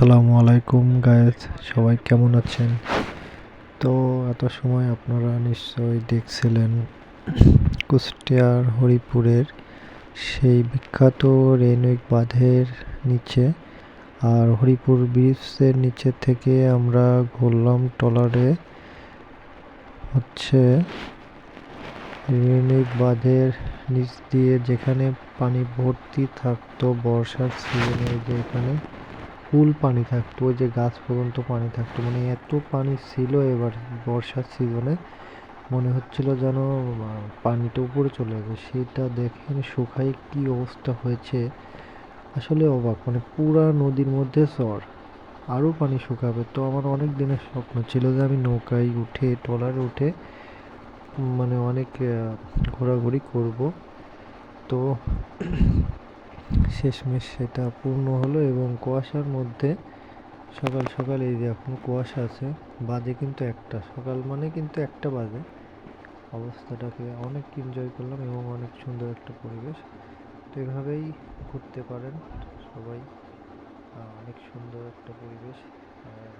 আসসালামু আলাইকুম গায়েস সবাই কেমন আছেন? তো এত সময় আপনারা নিশ্চয়ই দেখছিলেন কুষ্টিয়ার হরিপুরের সেই বিখ্যাত রেনুইক বাঁধের নিচে আর হরিপুর ব্রিজের নিচে থেকে আমরা ঘুরলাম ট্রলারে। হচ্ছে রেনুইক বাঁধের নিচ দিয়ে যেখানে পানি ভর্তি থাকতো বর্ষার সিজনে যেখানে ফুল পানি থাকতো, ওই যে গাছ পর্যন্ত পানি থাকতো। মানে এত পানি ছিল এবার বর্ষার সিজনে, মনে হচ্ছিল যেন পানিটা উপরে চলে যাবে সেটা দেখেন শুকাই কি অবস্থা হয়েছে। আসলে অবাক মানে পুরা নদীর মধ্যে চর আরও পানি শুকাবে। তো আমার অনেক দিনের স্বপ্ন ছিল যে আমি নৌকায় উঠে, ট্রলারে উঠে মানে অনেক ঘোরাঘুরি করব। তো শেষমেশ সেটা পূর্ণ হলো এবং কুয়াশার মধ্যে সকাল সকাল এই যে এখন কুয়াশা আছে, বাজে কিন্তু একটা। সকাল মানে কিন্তু একটা বাজে। অবস্থাটাকে অনেক এনজয় করলাম এবং অনেক সুন্দর একটা পরিবেশ। তো এভাবেই ঘুরতে পারেন সবাই। অনেক সুন্দর একটা পরিবেশ আর